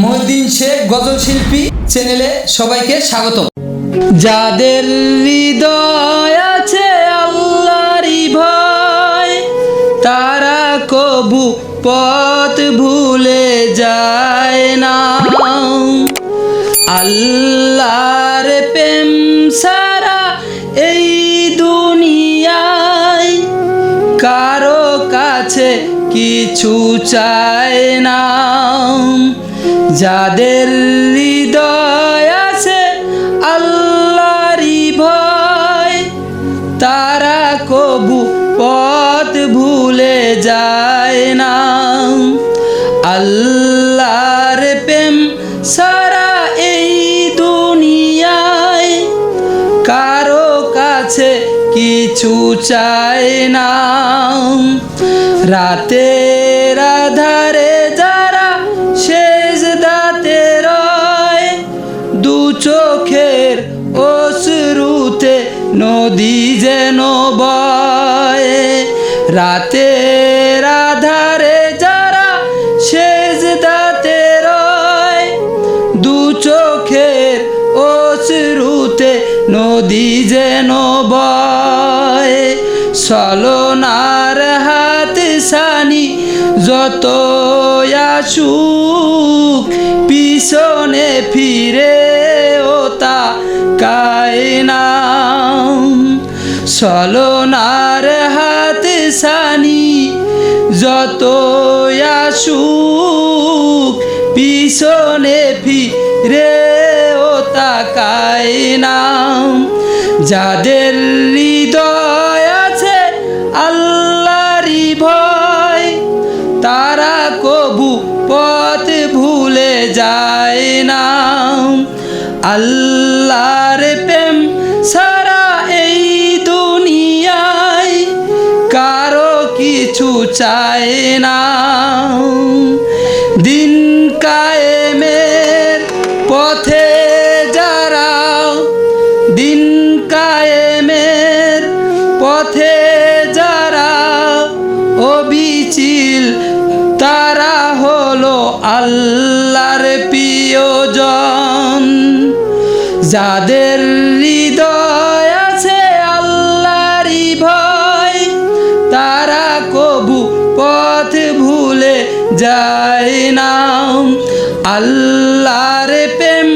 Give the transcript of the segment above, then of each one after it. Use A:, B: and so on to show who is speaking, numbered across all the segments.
A: মহিউদ্দিন শেখ, গজল শিল্পী চ্যানেলে সবাইকে স্বাগত যাদের হৃদয় আছে আল্লাহরই ভয়, তারা কবু পথ ভুলে যায় না। আল্লাহর প্রেম সারা এই দুনিয়ায় কারও কাছে কিছু চায় না। যাদের হৃদয় আছে আল্লাহরই ভয়, তারা কবু পথ ভুলে যায় না। আল্লাহর প্রেম সারা এই দুনিয়ায় কারও কাছে কিছু চায় না। রাতের আধারে নদী যেন বয়, রাতের আধারে যারা শেষ দাতে রয়, দু চোখের অশ্রুতে নদী যেন বয়। সলনার হাত সানি যত আসুক, পিছনে ফিরে ওতা কায়না সলনার হাত সানি যত আসুক পিছনে ফিরে ও তাকায় না। যাদের হৃদয় আছে আল্লাহরই ভয়, তারা কবু পথ ভুলে যায় না। আল্লাহর চায় না। দিন কায়েমের পথে যারা, দিন কায়েমের পথে যারা অবিচিল, তারা হলো আল্লাহর প্রিয়জন। যাদের হৃদয় যায় না আল্লাহর প্রেম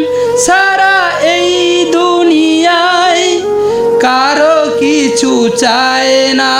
A: সারা এই দুনিয়ায় কারও কিছু চায় না